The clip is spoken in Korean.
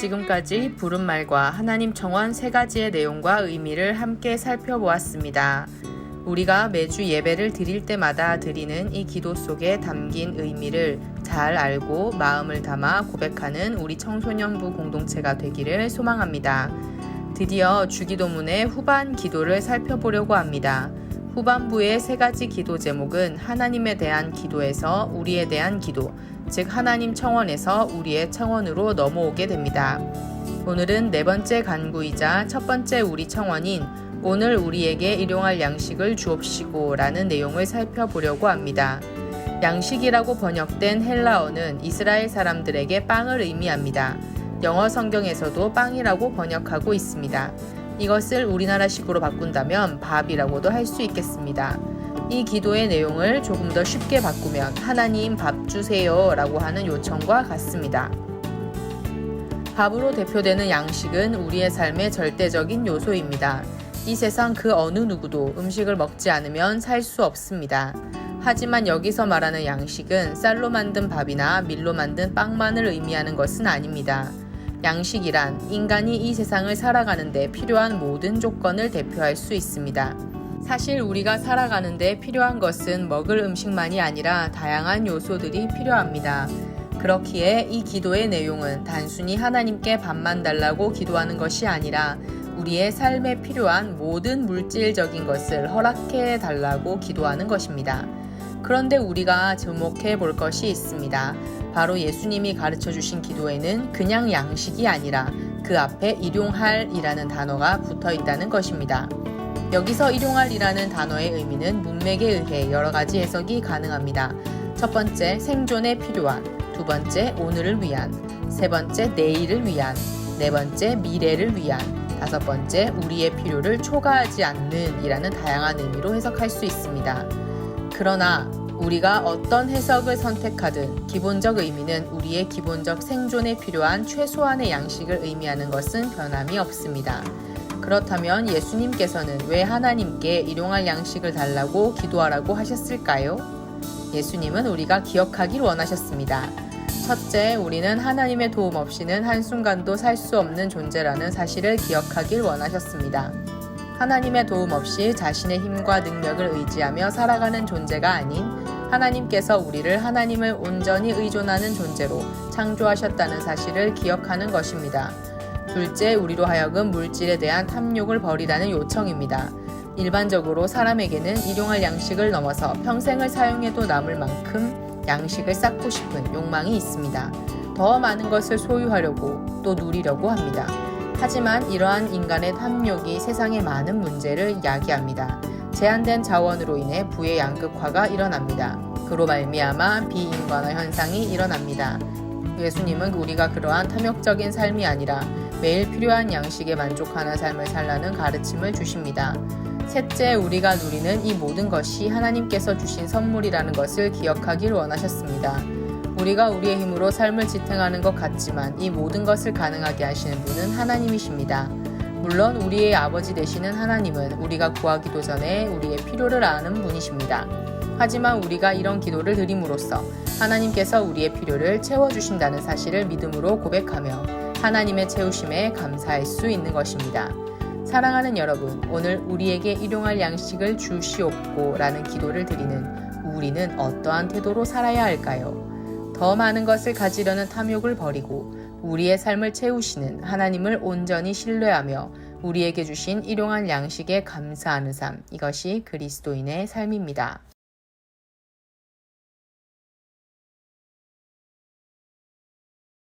지금까지 부른말과 하나님 청원 세 가지의 내용과 의미를 함께 살펴보았습니다. 우리가 매주 예배를 드릴 때마다 드리는 이 기도 속에 담긴 의미를 잘 알고 마음을 담아 고백하는 우리 청소년부 공동체가 되기를 소망합니다. 드디어 주기도문의 후반 기도를 살펴보려고 합니다. 후반부의 세 가지 기도 제목은 하나님에 대한 기도에서 우리에 대한 기도, 즉 하나님 청원에서 우리의 청원으로 넘어오게 됩니다. 오늘은 네 번째 간구이자 첫 번째 우리 청원인 오늘 우리에게 일용할 양식을 주옵시고 라는 내용을 살펴보려고 합니다. 양식이라고 번역된 헬라어는 이스라엘 사람들에게 빵을 의미합니다. 영어 성경에서도 빵이라고 번역하고 있습니다. 이것을 우리나라식으로 바꾼다면 밥이라고도 할 수 있겠습니다. 이 기도의 내용을 조금 더 쉽게 바꾸면 하나님 밥 주세요 라고 하는 요청과 같습니다. 밥으로 대표되는 양식은 우리의 삶의 절대적인 요소입니다. 이 세상 그 어느 누구도 음식을 먹지 않으면 살 수 없습니다. 하지만 여기서 말하는 양식은 쌀로 만든 밥이나 밀로 만든 빵만을 의미하는 것은 아닙니다. 양식이란 인간이 이 세상을 살아가는데 필요한 모든 조건을 대표할 수 있습니다. 사실 우리가 살아가는데 필요한 것은 먹을 음식만이 아니라 다양한 요소들이 필요합니다. 그렇기에 이 기도의 내용은 단순히 하나님께 밥만 달라고 기도하는 것이 아니라 우리의 삶에 필요한 모든 물질적인 것을 허락해 달라고 기도하는 것입니다. 그런데 우리가 주목해 볼 것이 있습니다. 바로 예수님이 가르쳐 주신 기도에는 그냥 양식이 아니라 그 앞에 일용할이라는 단어가 붙어 있다는 것입니다. 여기서 일용할이라는 단어의 의미는 문맥에 의해 여러 가지 해석이 가능합니다. 첫 번째, 생존에 필요한. 두 번째, 오늘을 위한. 세 번째, 내일을 위한. 네 번째, 미래를 위한. 다섯 번째, 우리의 필요를 초과하지 않는 이라는 다양한 의미로 해석할 수 있습니다. 그러나 우리가 어떤 해석을 선택하든 기본적 의미는 우리의 기본적 생존에 필요한 최소한의 양식을 의미하는 것은 변함이 없습니다. 그렇다면 예수님께서는 왜 하나님께 일용할 양식을 달라고 기도하라고 하셨을까요? 예수님은 우리가 기억하길 원하셨습니다. 첫째, 우리는 하나님의 도움 없이는 한순간도 살 수 없는 존재라는 사실을 기억하길 원하셨습니다. 하나님의 도움 없이 자신의 힘과 능력을 의지하며 살아가는 존재가 아닌 하나님께서 우리를 하나님을 온전히 의존하는 존재로 창조하셨다는 사실을 기억하는 것입니다. 둘째, 우리로 하여금 물질에 대한 탐욕을 버리라는 요청입니다. 일반적으로 사람에게는 일용할 양식을 넘어서 평생을 사용해도 남을 만큼 양식을 쌓고 싶은 욕망이 있습니다. 더 많은 것을 소유하려고 또 누리려고 합니다. 하지만 이러한 인간의 탐욕이 세상의 많은 문제를 야기합니다. 제한된 자원으로 인해 부의 양극화가 일어납니다. 그로 말미암아 비인간화 현상이 일어납니다. 예수님은 우리가 그러한 탐욕적인 삶이 아니라 매일 필요한 양식에 만족하는 삶을 살라는 가르침을 주십니다. 셋째, 우리가 누리는 이 모든 것이 하나님께서 주신 선물이라는 것을 기억하길 원하셨습니다. 우리가 우리의 힘으로 삶을 지탱하는 것 같지만 이 모든 것을 가능하게 하시는 분은 하나님이십니다. 물론 우리의 아버지 되시는 하나님은 우리가 구하기도 전에 우리의 필요를 아는 분이십니다. 하지만 우리가 이런 기도를 드림으로써 하나님께서 우리의 필요를 채워주신다는 사실을 믿음으로 고백하며 하나님의 채우심에 감사할 수 있는 것입니다. 사랑하는 여러분, 오늘 우리에게 일용할 양식을 주시옵고 라는 기도를 드리는 우리는 어떠한 태도로 살아야 할까요? 더 많은 것을 가지려는 탐욕을 버리고 우리의 삶을 채우시는 하나님을 온전히 신뢰하며 우리에게 주신 일용할 양식에 감사하는 삶, 이것이 그리스도인의 삶입니다.